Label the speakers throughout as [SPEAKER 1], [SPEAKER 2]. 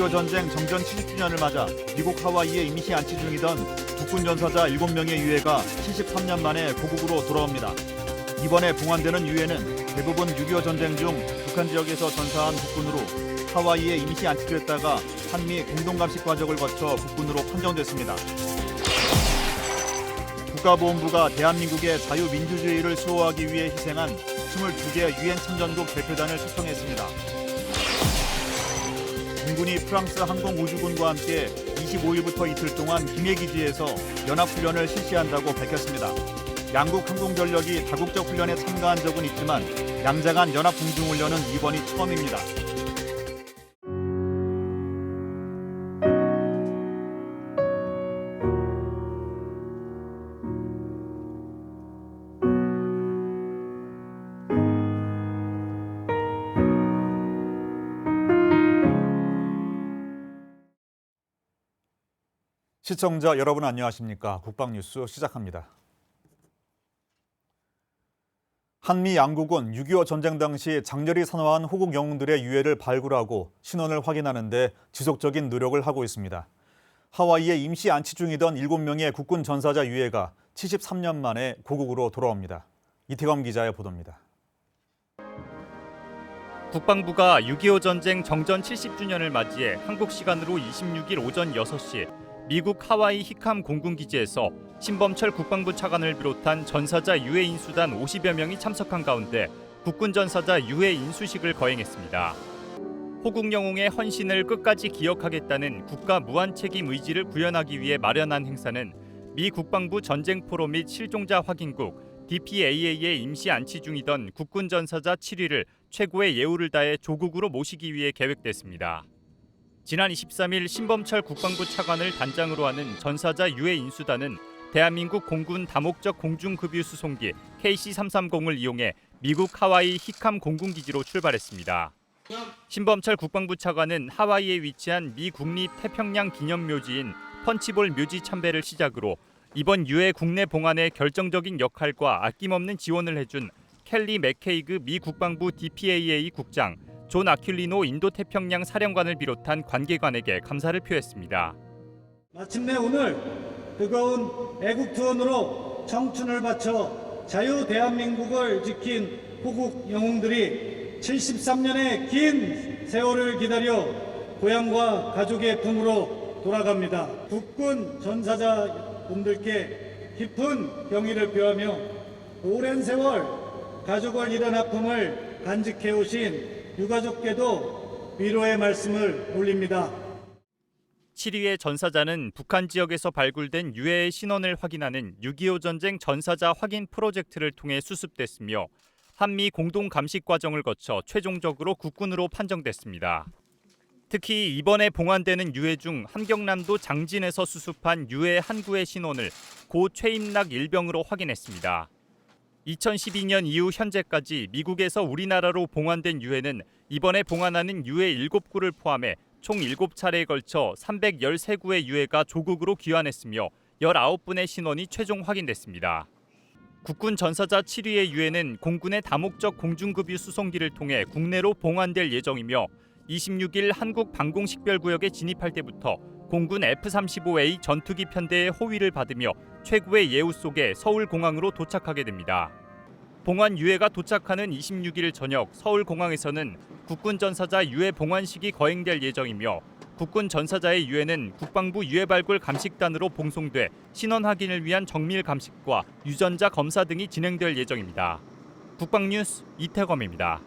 [SPEAKER 1] 6.25 전쟁 정전 70주년을 맞아 미국 하와이에 임시 안치 중이던 국군 전사자 7명의 유해가 73년 만에 고국으로 돌아옵니다. 이번에 봉환되는 유해는 대부분 6.25 전쟁 중 북한 지역에서 전사한 국군으로 하와이에 임시 안치됐다가 한미 공동감식 과정을 거쳐 국군으로 판정됐습니다. 국가보훈부가 대한민국의 자유민주주의를 수호하기 위해 희생한 22개 유엔 참전국 대표단을 초청했습니다. 공군이 프랑스 항공우주군과 함께 25일부터 이틀 동안 김해 기지에서 연합훈련을 실시한다고 밝혔습니다. 양국 항공전력이 다국적 훈련에 참가한 적은 있지만 양자간 연합공중훈련은 이번이 처음입니다. 시청자 여러분 안녕하십니까? 국방뉴스 시작합니다. 한미 양국은 6.25 전쟁 당시 장렬히 선호한 호국 영웅들의 유해를 발굴하고 신원을 확인하는 데 지속적인 노력을 하고 있습니다. 하와이에 임시 안치 중이던 7명의 국군 전사자 유해가 73년 만에 고국으로 돌아옵니다. 이태검 기자의 보도입니다.
[SPEAKER 2] 국방부가 6.25 전쟁 정전 70주년을 맞이해 한국 시간으로 26일 오전 6시 미국 하와이 히캄 공군기지에서 신범철 국방부 차관을 비롯한 전사자 유해 인수단 50여 명이 참석한 가운데 국군 전사자 유해 인수식을 거행했습니다. 호국 영웅의 헌신을 끝까지 기억하겠다는 국가 무한 책임 의지를 구현하기 위해 마련한 행사는 미 국방부 전쟁 포로 및 실종자 확인국 DPAA에 임시 안치 중이던 국군 전사자 7위를 최고의 예우를 다해 조국으로 모시기 위해 계획됐습니다. 지난 23일 신범철 국방부 차관을 단장으로 하는 전사자 유해 인수단은 대한민국 공군 다목적 공중급유 수송기 KC-330을 이용해 미국 하와이 히캄 공군기지로 출발했습니다. 신범철 국방부 차관은 하와이에 위치한 미 국립 태평양 기념묘지인 펀치볼 묘지 참배를 시작으로 이번 유해 국내 봉안에 결정적인 역할과 아낌없는 지원을 해준 켈리 맥케이그 미 국방부 DPAA 국장, 존 아큘리노 인도 태평양 사령관을 비롯한 관계관에게 감사를 표했습니다.
[SPEAKER 3] 마침내 오늘 뜨거운 애국 투혼으로 청춘을 바쳐 자유 대한민국을 지킨 호국 영웅들이 73년의 긴 세월을 기다려 고향과 가족의 품으로 돌아갑니다. 국군 전사자 분들께 깊은 경의를 표하며 오랜 세월 가족을 잃은 아픔을 간직해 오신 유가족께도 위로의 말씀을 올립니다.
[SPEAKER 2] 7위의 전사자는 북한 지역에서 발굴된 유해의 신원을 확인하는 6.25 전쟁 전사자 확인 프로젝트를 통해 수습됐으며 한미 공동 감식 과정을 거쳐 최종적으로 국군으로 판정됐습니다. 특히 이번에 봉환되는 유해 중 함경남도 장진에서 수습한 유해 한 구의 신원을 고 최임락 일병으로 확인했습니다. 2012년 이후 현재까지 미국에서 우리나라로 봉환된 유해는 이번에 봉환하는 유해 7구를 포함해 총 7차례에 걸쳐 313구의 유해가 조국으로 귀환했으며 19분의 신원이 최종 확인됐습니다. 국군 전사자 7위의 유해는 공군의 다목적 공중급유 수송기를 통해 국내로 봉환될 예정이며 26일 한국 방공식별구역에 진입할 때부터 공군 F-35A 전투기 편대의 호위를 받으며 최고의 예우 속에 서울공항으로 도착하게 됩니다. 봉환 유해가 도착하는 26일 저녁 서울공항에서는 국군 전사자 유해 봉환식이 거행될 예정이며 국군 전사자의 유해는 국방부 유해 발굴 감식단으로 봉송돼 신원 확인을 위한 정밀 감식과 유전자 검사 등이 진행될 예정입니다. 국방뉴스 이태검입니다.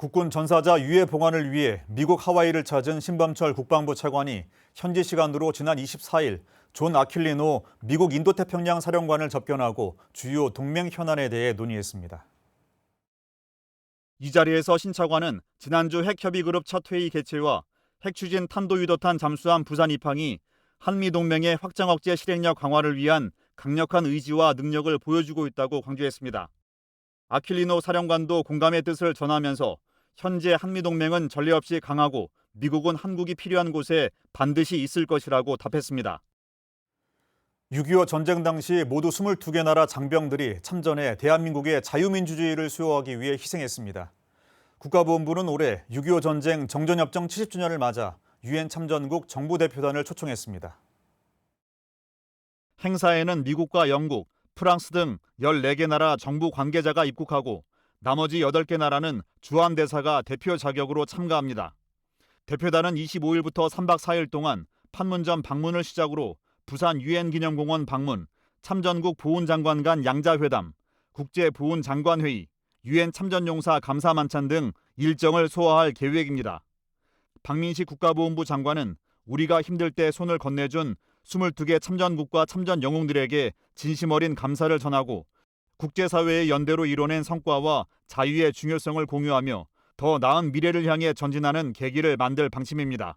[SPEAKER 1] 국군 전사자 유해 봉환을 위해 미국 하와이를 찾은 신범철 국방부 차관이 현지 시간으로 지난 24일 존 아킬리노 미국 인도태평양 사령관을 접견하고 주요 동맹 현안에 대해 논의했습니다. 이 자리에서 신 차관은 지난주 핵협의그룹 첫 회의 개최와 핵추진 탄도유도탄 잠수함 부산 입항이 한미 동맹의 확장 억제 실행력 강화를 위한 강력한 의지와 능력을 보여주고 있다고 강조했습니다. 아킬리노 사령관도 공감의 뜻을 전하면서 현재 한미 동맹은 전례 없이 강하고 미국은 한국이 필요한 곳에 반드시 있을 것이라고 답했습니다. 6.25 전쟁 당시 모두 22개 나라 장병들이 참전해 대한민국의 자유민주주의를 수호하기 위해 희생했습니다. 국가보훈부는 올해 6.25 전쟁 정전협정 70주년을 맞아 유엔 참전국 정부 대표단을 초청했습니다. 행사에는 미국과 영국, 프랑스 등 14개 나라 정부 관계자가 입국하고 나머지 8개 나라는 주한 대사가 대표 자격으로 참가합니다. 대표단은 25일부터 3박 4일 동안 판문점 방문을 시작으로 부산 유엔 기념공원 방문, 참전국 보훈장관 간 양자회담, 국제 보훈장관 회의, 유엔 참전용사 감사 만찬 등 일정을 소화할 계획입니다. 박민식 국가보훈부 장관은 우리가 힘들 때 손을 건네준 22개 참전국과 참전 영웅들에게 진심 어린 감사를 전하고 국제사회의 연대로 이뤄낸 성과와 자유의 중요성을 공유하며 더 나은 미래를 향해 전진하는 계기를 만들 방침입니다.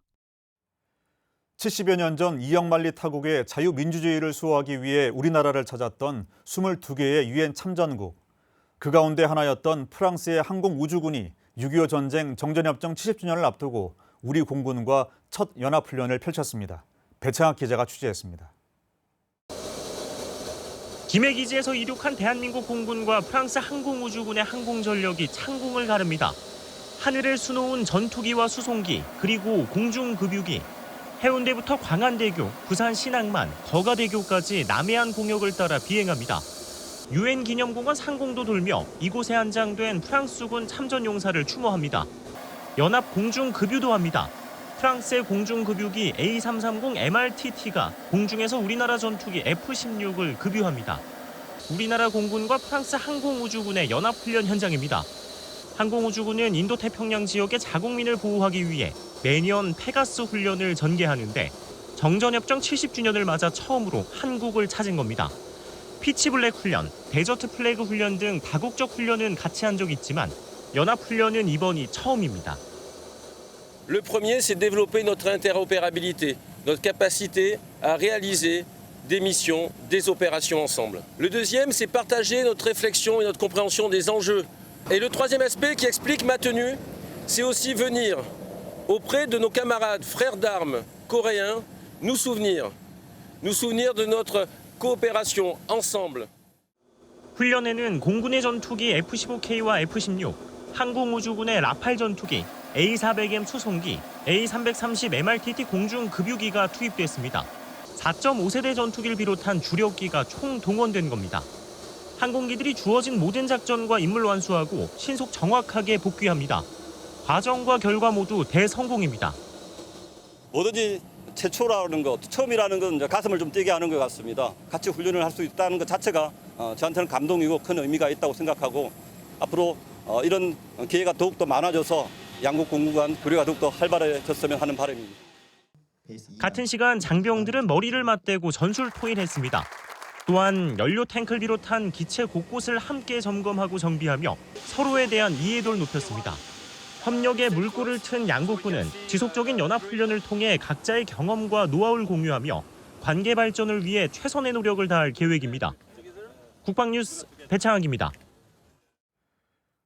[SPEAKER 1] 70여 년 전 이영만리 타국의 자유민주주의를 수호하기 위해 우리나라를 찾았던 22개의 유엔 참전국. 그 가운데 하나였던 프랑스의 항공우주군이 6.25 전쟁 정전협정 70주년을 앞두고 우리 공군과 첫 연합훈련을 펼쳤습니다. 배창학 기자가 취재했습니다.
[SPEAKER 4] 김해기지에서 이륙한 대한민국 공군과 프랑스 항공우주군의 항공전력이 창공을 가릅니다. 하늘을 수놓은 전투기와 수송기, 그리고 공중급유기, 해운대부터 광안대교, 부산 신항만, 거가대교까지 남해안 공역을 따라 비행합니다. 유엔 기념공원 상공도 돌며 이곳에 안장된 프랑스군 참전용사를 추모합니다. 연합 공중급유도 합니다. 프랑스의 공중급유기 A330 MRTT가 공중에서 우리나라 전투기 F-16을 급유합니다. 우리나라 공군과 프랑스 항공우주군의 연합훈련 현장입니다. 항공우주군은 인도태평양 지역의 자국민을 보호하기 위해 매년 페가스 훈련을 전개하는데 정전협정 70주년을 맞아 처음으로 한국을 찾은 겁니다. 피치블랙 훈련, 데저트 플래그 훈련 등 다국적 훈련은 같이 한 적 있지만 연합훈련은 이번이 처음입니다.
[SPEAKER 5] Le premier, c'est développer notre interopérabilité, notre capacité à réaliser des missions, des opérations ensemble. Le deuxième, c'est partager notre réflexion et notre compréhension des enjeux. Et le troisième aspect qui explique ma tenue, c'est aussi venir auprès de nos camarades, frères d'armes coréens, nous souvenir, nous souvenir de notre coopération ensemble.
[SPEAKER 4] 훈련에는 공군의 전투기 F-15K와 F-16, 항공우주군의 라팔 전투기, A400M 수송기, A330 MRTT 공중 급유기가 투입됐습니다. 4.5세대 전투기를 비롯한 주력기가 총 동원된 겁니다. 항공기들이 주어진 모든 작전과 임무를 완수하고 신속 정확하게 복귀합니다. 과정과 결과 모두 대성공입니다.
[SPEAKER 6] 뭐든지 최초라는 것, 처음이라는 건 가슴을 좀 뛰게 하는 것 같습니다. 같이 훈련을 할 수 있다는 것 자체가 어, 저한테는 감동이고 큰 의미가 있다고 생각하고 앞으로 어, 이런 기회가 더욱더 많아져서 양국 공군 간 교류가 더욱더 활발해졌으면 하는 바람입니다.
[SPEAKER 4] 같은 시간 장병들은 머리를 맞대고 전술 토일했습니다. 또한 연료 탱크를 비롯한 기체 곳곳을 함께 점검하고 정비하며 서로에 대한 이해도를 높였습니다. 협력의 물꼬를 튼 양국군은 지속적인 연합훈련을 통해 각자의 경험과 노하우를 공유하며 관계 발전을 위해 최선의 노력을 다할 계획입니다. 국방뉴스 배창학입니다.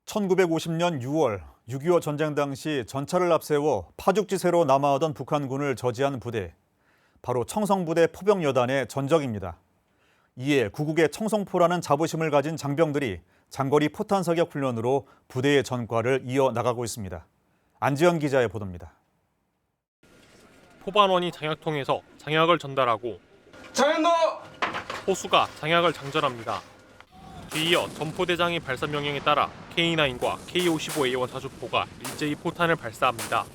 [SPEAKER 1] 1950년 6월 6.25 전쟁 당시 전차를 앞세워 파죽지세로 남하하던 북한군을 저지한 부대. 바로 청성부대 포병여단의 전적입니다. 이에 구국의 청성포라는 자부심을 가진 장병들이 장거리 포탄 사격 훈련으로 부대의 전과를 이어나가고 있습니다. 안지현 기자의 보도입니다.
[SPEAKER 7] 포반원이 장약통에서 장약을 전달하고
[SPEAKER 8] 장현도
[SPEAKER 7] 호수가 장약을 장전합니다. 뒤이어 전포대장의 발사 명령에 따라 K9과 K55A1 사주포가 일제히 포탄을 발사합니다.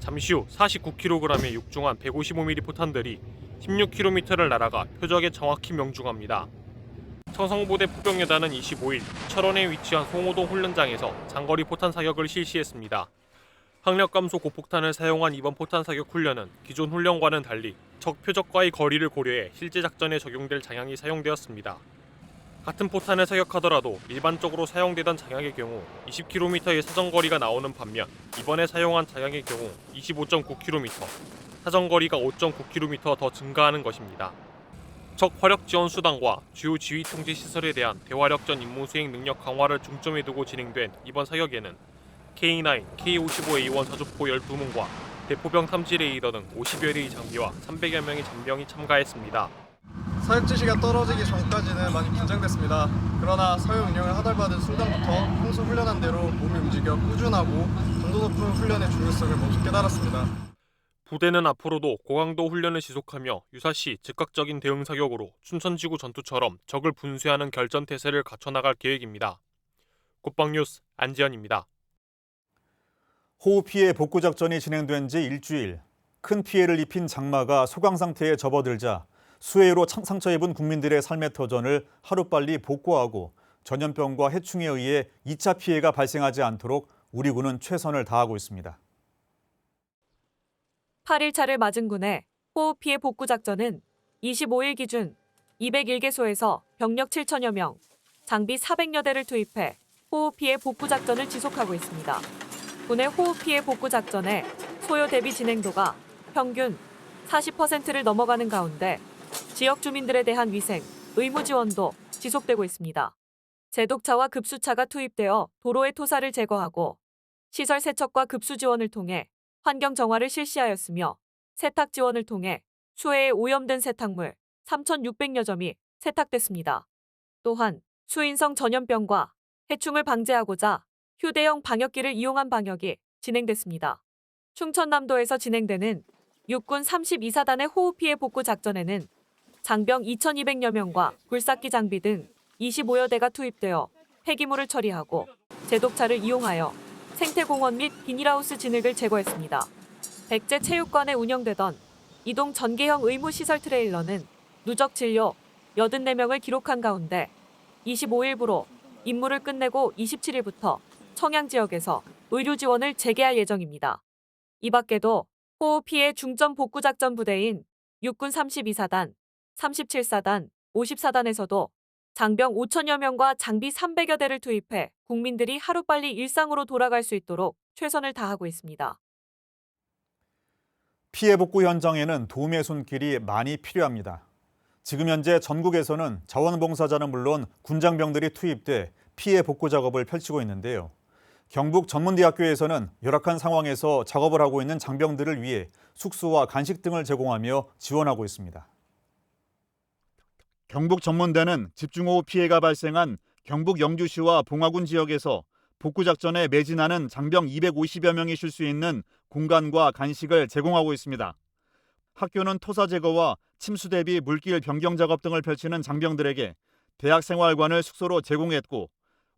[SPEAKER 7] 잠시 후 49kg의 육중한 155mm 포탄들이 16km를 날아가 표적에 정확히 명중합니다. 청성부대 포병여단은 25일 철원에 위치한 송호동 훈련장에서 장거리 포탄 사격을 실시했습니다. 항력 감소 고폭탄을 사용한 이번 포탄 사격 훈련은 기존 훈련과는 달리 적 표적과의 거리를 고려해 실제 작전에 적용될 장약이 사용되었습니다. 같은 포탄을 사격하더라도 일반적으로 사용되던 장약의 경우 20km의 사정거리가 나오는 반면 이번에 사용한 장약의 경우 25.9km, 사정거리가 5.9km 더 증가하는 것입니다. 적 화력 지원 수단과 주요 지휘 통제 시설에 대한 대화력전 임무 수행 능력 강화를 중점에 두고 진행된 이번 사격에는 K9, K55A1 사주포 12문과 대포병 탐지 레이더 등 50여 대의 장비와 300여 명의 잔병이 참가했습니다.
[SPEAKER 8] 사육 지시가 떨어지기 전까지는 많이 긴장됐습니다. 그러나 사육 운영을 하달받은 순간부터 평소 훈련한 대로 몸이 움직여 꾸준하고 강도 높은 훈련의 중요성을 먼저 깨달았습니다.
[SPEAKER 7] 부대는 앞으로도 고강도 훈련을 지속하며 유사시 즉각적인 대응 사격으로 춘천지구 전투처럼 적을 분쇄하는 결전 태세를 갖춰나갈 계획입니다. 국방뉴스 안지현입니다.
[SPEAKER 1] 호우 피해 복구 작전이 진행된 지 일주일. 큰 피해를 입힌 장마가 소강 상태에 접어들자 수해로 창- 상처 입은 국민들의 삶의 터전을 하루빨리 복구하고 전염병과 해충에 의해 2차 피해가 발생하지 않도록 우리 군은 최선을 다하고 있습니다.
[SPEAKER 9] 8일차를 맞은 군의 호우 피해 복구 작전은 25일 기준 201개소에서 병력 7천여 명, 장비 400여 대를 투입해 호우 피해 복구 작전을 지속하고 있습니다. 군의 호우 피해 복구 작전의 소요 대비 진행도가 평균 40%를 넘어가는 가운데 지역 주민들에 대한 위생, 의무 지원도 지속되고 있습니다. 제독차와 급수차가 투입되어 도로의 토사를 제거하고 시설 세척과 급수 지원을 통해 환경 정화를 실시하였으며 세탁 지원을 통해 수해에 오염된 세탁물 3,600여 점이 세탁됐습니다. 또한 수인성 전염병과 해충을 방제하고자 휴대용 방역기를 이용한 방역이 진행됐습니다. 충청남도에서 진행되는 육군 32사단의 호우 피해 복구 작전에는 장병 2,200여 명과 굴삭기 장비 등 25여 대가 투입되어 폐기물을 처리하고 제독차를 이용하여 생태공원 및 비닐하우스 진흙을 제거했습니다. 백제 체육관에 운영되던 이동 전개형 의무시설 트레일러는 누적 진료 84명을 기록한 가운데 25일부로 임무를 끝내고 27일부터 청양 지역에서 의료 지원을 재개할 예정입니다. 이 밖에도 호우 피해 중점 복구 작전 부대인 육군 32사단, 37사단, 54단에서도 장병 5천여 명과 장비 300여 대를 투입해 국민들이 하루빨리 일상으로 돌아갈 수 있도록 최선을 다하고 있습니다.
[SPEAKER 1] 피해 복구 현장에는 도움의 손길이 많이 필요합니다. 지금 현재 전국에서는 자원봉사자는 물론 군장병들이 투입돼 피해 복구 작업을 펼치고 있는데요. 경북 전문대학교에서는 열악한 상황에서 작업을 하고 있는 장병들을 위해 숙소와 간식 등을 제공하며 지원하고 있습니다. 경북 전문대는 집중호우 피해가 발생한 경북 영주시와 봉화군 지역에서 복구 작전에 매진하는 장병 250여 명이 쉴 수 있는 공간과 간식을 제공하고 있습니다. 학교는 토사 제거와 침수 대비 물길 변경 작업 등을 펼치는 장병들에게 대학 생활관을 숙소로 제공했고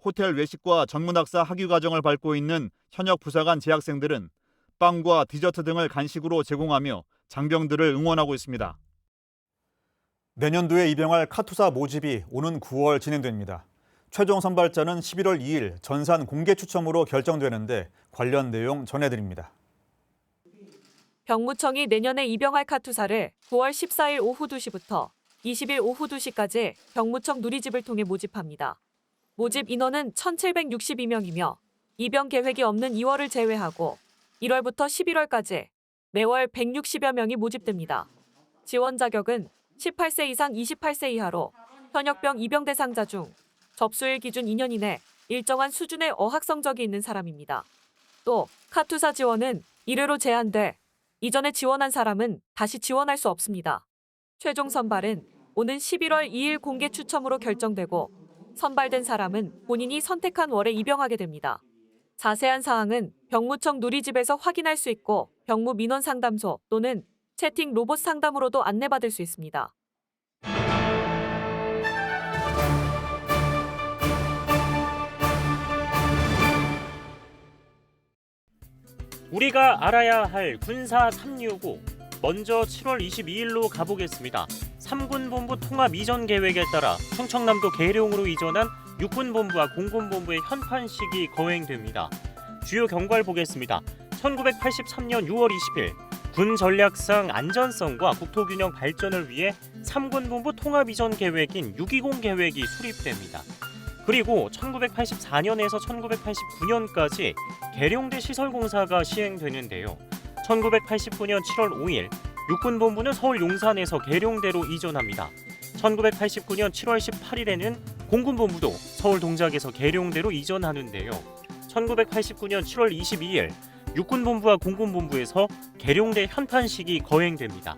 [SPEAKER 1] 호텔 외식과 전문학사 학위 과정을 밟고 있는 현역 부사관 재학생들은 빵과 디저트 등을 간식으로 제공하며 장병들을 응원하고 있습니다. 내년도에 입영할 카투사 모집이 오는 9월 진행됩니다. 최종 선발자는 11월 2일 전산 공개 추첨으로 결정되는데 관련 내용 전해드립니다.
[SPEAKER 9] 병무청이 내년에 입영할 카투사를 9월 14일 오후 2시부터 20일 오후 2시까지 병무청 누리집을 통해 모집합니다. 모집 인원은 1,762명이며 입영 계획이 없는 2월을 제외하고 1월부터 11월까지 매월 160여 명이 모집됩니다. 지원 자격은 18세 이상 28세 이하로 현역병 입영 대상자 중 접수일 기준 2년 이내 일정한 수준의 어학 성적이 있는 사람입니다. 또 카투사 지원은 1회로 제한돼 이전에 지원한 사람은 다시 지원할 수 없습니다. 최종 선발은 오는 11월 2일 공개 추첨으로 결정되고 선발된 사람은 본인이 선택한 월에 입영하게 됩니다. 자세한 사항은 병무청 누리집에서 확인할 수 있고 병무 민원 상담소 또는 채팅 로봇 상담으로도 안내받을 수 있습니다.
[SPEAKER 4] 우리가 알아야 할 군사 365 먼저 7월 22일로 가보겠습니다. 3군 본부 통합 이전 계획에 따라 충청남도 계룡으로 이전한 육군 본부와 공군 본부의 현판식이 거행됩니다. 주요 경과를 보겠습니다. 1983년 6월 20일 군 전략상 안전성과 국토균형 발전을 위해 3군 본부 통합 이전 계획인 620 계획이 수립됩니다. 그리고 1984년에서 1989년까지 계룡대 시설 공사가 시행되는데요. 1989년 7월 5일 육군 본부는 서울 용산에서 계룡대로 이전합니다. 1989년 7월 18일에는 공군 본부도 서울 동작에서 계룡대로 이전하는데요. 1989년 7월 22일 육군본부와 공군본부에서 계룡대 현판식이 거행됩니다.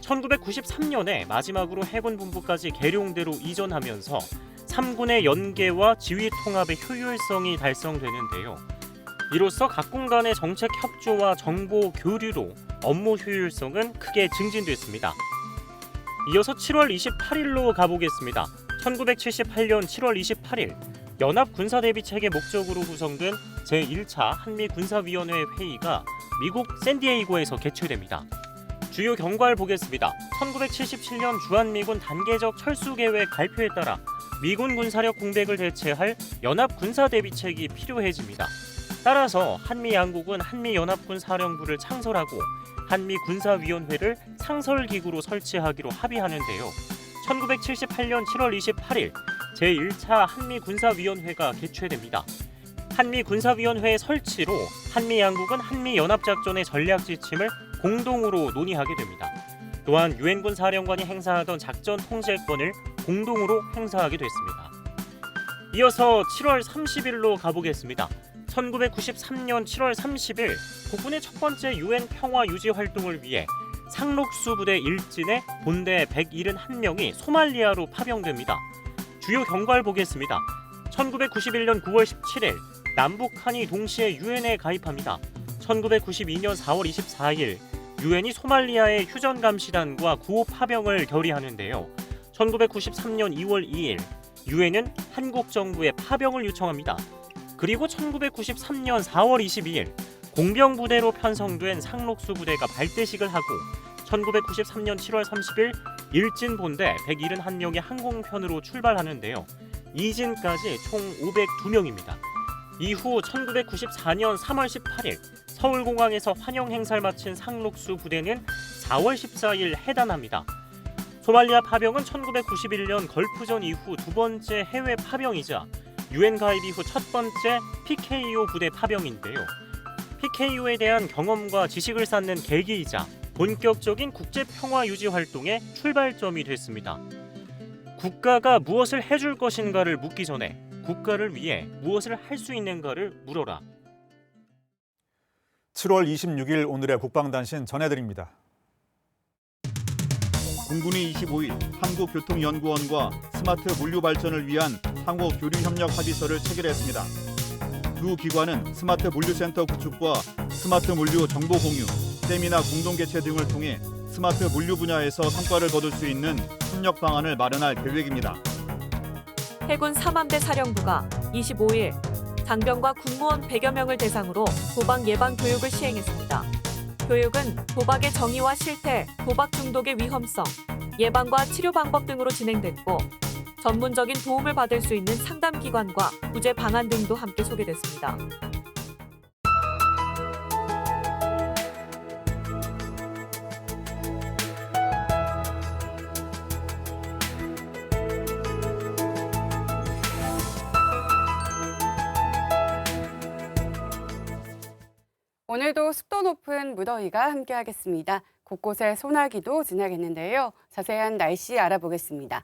[SPEAKER 4] 1993년에 마지막으로 해군 본부까지 계룡대로 이전하면서 3군의 연계와 지휘 통합의 효율성이 달성되는데요. 이로써 각군 간의 정책 협조와 정보 교류로 업무 효율성은 크게 증진됐습니다. 이어서 7월 28일로 가보겠습니다. 1978년 7월 28일 연합 군사 대비 체계 목적으로 구성된 제1차 한미 군사위원회 회의가 미국 샌디에이고에서 개최됩니다. 주요 경과를 보겠습니다. 1977년 주한미군 단계적 철수 계획 발표에 따라 미군 군사력 공백을 대체할 연합 군사 대비책이 필요해집니다. 따라서 한미 양국은 한미 연합군 사령부를 창설하고 한미 군사위원회를 상설 기구로 설치하기로 합의하는데요. 1978년 7월 28일 제1차 한미 군사위원회가 개최됩니다. 한미 군사위원회 설치로 한미 양국은 한미 연합작전의 전략 지침을 공동으로 논의하게 됩니다. 또한 유엔군 사령관이 행사하던 작전 통제권을 공동으로 행사하게 됐습니다. 이어서 7월 30일로 가보겠습니다. 1993년 7월 30일 국군의 첫 번째 유엔 평화 유지 활동을 위해 상록수 부대 일진의 본대 171명이 소말리아로 파병됩니다. 주요 경과를 보겠습니다. 1991년 9월 17일 남북한이 동시에 유엔에 가입합니다. 1992년 4월 24일 유엔이 소말리아의 휴전 감시단과 구호 파병을 결의하는데요. 1993년 2월 2일 유엔은 한국 정부에 파병을 요청합니다. 그리고 1993년 4월 22일 공병 부대로 편성된 상록수 부대가 발대식을 하고 1993년 7월 30일 일진 본대 171명의 항공편으로 출발하는데요. 이진까지 총 502명입니다. 이후 1994년 3월 18일 서울공항에서 환영 행사를 마친 상록수 부대는 4월 14일 해단합니다. 소말리아 파병은 1991년 걸프전 이후 두 번째 해외 파병이자 유엔 가입 이후 첫 번째 PKO 부대 파병인데요. PKO에 대한 경험과 지식을 쌓는 계기이자 본격적인 국제 평화 유지 활동의 출발점이 됐습니다. 국가가 무엇을 해줄 것인가를 묻기 전에 국가를 위해 무엇을 할 수 있는가를 물어라.
[SPEAKER 1] 7월 26일 오늘의 국방단신 전해드립니다. 공군이 25일 한국교통연구원과 스마트 물류 발전을 위한 상호 교류 협력 합의서를 체결했습니다. 두 기관은 스마트 물류센터 구축과 스마트 물류 정보 공유, 세미나 공동 개최 등을 통해 스마트 물류 분야에서 성과를 거둘 수 있는 협력 방안을 마련할 계획입니다.
[SPEAKER 9] 해군 3함대 사령부가 25일 장병과 군무원 100여 명을 대상으로 도박 예방 교육을 시행했습니다. 교육은 도박의 정의와 실태, 도박 중독의 위험성, 예방과 치료 방법 등으로 진행됐고 전문적인 도움을 받을 수 있는 상담 기관과 구제 방안 등도 함께 소개됐습니다.
[SPEAKER 10] 오늘도 습도 높은 무더위가 함께하겠습니다. 곳곳에 소나기도 지나겠는데요. 자세한 날씨 알아보겠습니다.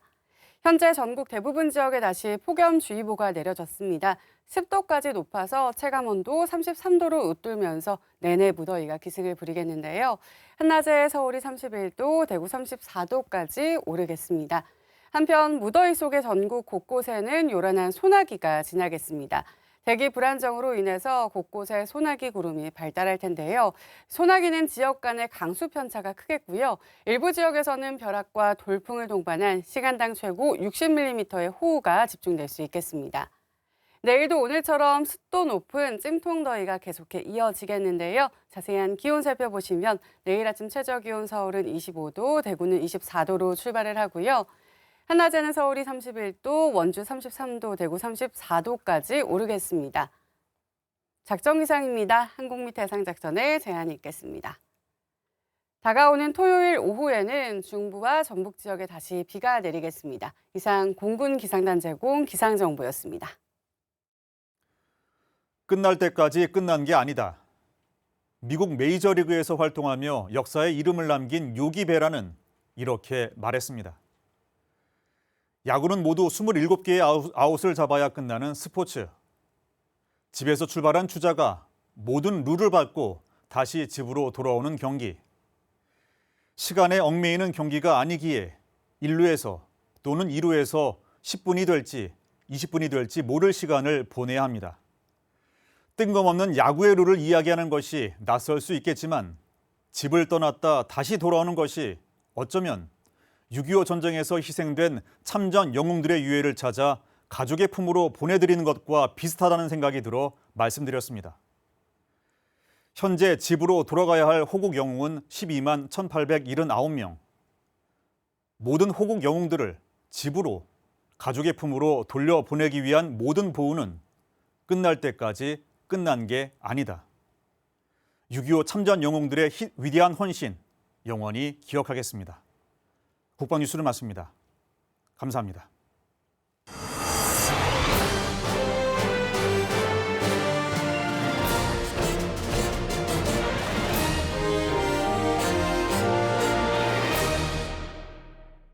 [SPEAKER 10] 현재 전국 대부분 지역에 다시 폭염주의보가 내려졌습니다. 습도까지 높아서 체감온도 33도로 웃돌면서 내내 무더위가 기승을 부리겠는데요. 한낮에 서울이 31도, 대구 34도까지 오르겠습니다. 한편 무더위 속에 전국 곳곳에는 요란한 소나기가 지나겠습니다. 대기 불안정으로 인해서 곳곳에 소나기 구름이 발달할 텐데요. 소나기는 지역 간의 강수 편차가 크겠고요. 일부 지역에서는 벼락과 돌풍을 동반한 시간당 최고 60mm의 호우가 집중될 수 있겠습니다. 내일도 오늘처럼 습도 높은 찜통더위가 계속해 이어지겠는데요. 자세한 기온 살펴보시면 내일 아침 최저 기온 서울은 25도, 대구는 24도로 출발을 하고요. 한낮에는 서울이 31도, 원주 33도, 대구 34도까지 오르겠습니다. 작전 기상입니다. 항공미 대상 작전에 제한이 있겠습니다. 다가오는 토요일 오후에는 중부와 전북 지역에 다시 비가 내리겠습니다. 이상 공군 기상단 제공 기상 정보였습니다.
[SPEAKER 1] 끝날 때까지 끝난 게 아니다. 미국 메이저리그에서 활동하며 역사에 이름을 남긴 요기 베라는 이렇게 말했습니다. 야구는 모두 27개의 아웃- 아웃을 잡아야 끝나는 스포츠. 집에서 출발한 주자가 모든 룰을 밟고 다시 집으로 돌아오는 경기. 시간에 얽매이는 경기가 아니기에 1루에서 또는 2루에서 10분이 될지 20분이 될지 모를 시간을 보내야 합니다. 뜬금없는 야구의 룰을 이야기하는 것이 낯설 수 있겠지만 집을 떠났다 다시 돌아오는 것이 어쩌면 6.25 전쟁에서 희생된 참전 영웅들의 유해를 찾아 가족의 품으로 보내드리는 것과 비슷하다는 생각이 들어 말씀드렸습니다. 현재 집으로 돌아가야 할 호국 영웅은 12만 1,879명. 모든 호국 영웅들을 집으로 가족의 품으로 돌려 보내기 위한 모든 보훈은 끝날 때까지 끝난 게 아니다. 6.25 참전 영웅들의 희- 위대한 헌신 영원히 기억하겠습니다. 국방뉴스를 마칩니다. 감사합니다.